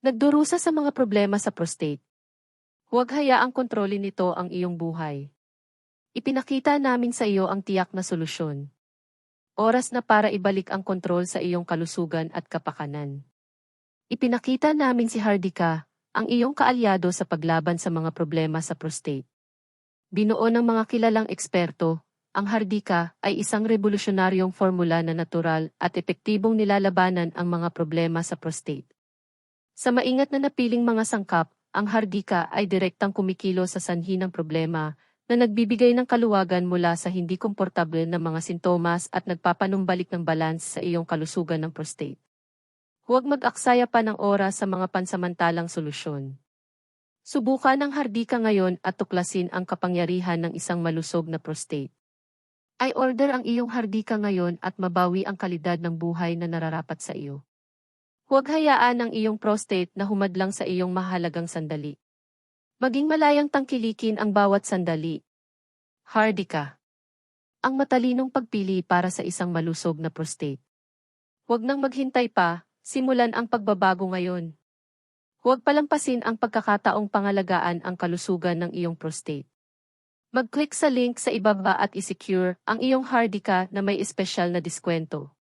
Nagdurusa sa mga problema sa prostate. Huwag hayaang kontrolin nito ang iyong buhay. Ipinakita namin sa iyo ang tiyak na solusyon. Oras na para ibalik ang kontrol sa iyong kalusugan at kapakanan. Ipinakita namin si Hardika, ang iyong kaalyado sa paglaban sa mga problema sa prostate. Binuo ng mga kilalang eksperto, ang Hardika ay isang revolusyonaryong formula na natural at epektibong nilalabanan ang mga problema sa prostate. Sa maingat na napiling mga sangkap, ang Hardika ay direktang kumikilo sa sanhi ng problema na nagbibigay ng kaluwagan mula sa hindi komportable na mga sintomas at nagpapanumbalik ng balance sa iyong kalusugan ng prostate. Huwag mag-aksaya pa ng oras sa mga pansamantalang solusyon. Subukan ang hardika ngayon at tuklasin ang kapangyarihan ng isang malusog na prostate. I order ang iyong hardika ngayon at mabawi ang kalidad ng buhay na nararapat sa iyo. Huwag hayaan ang iyong prostate na humadlang sa iyong mahalagang sandali. Maging malayang tangkilikin ang bawat sandali. Hardika. Ang matalinong pagpili para sa isang malusog na prostate. Huwag nang maghintay pa, simulan ang pagbabago ngayon. Huwag palampasin ang pagkakataong pangalagaan ang kalusugan ng iyong prostate. Mag-click sa link sa ibaba at isecure ang iyong Hardika na may espesyal na diskwento.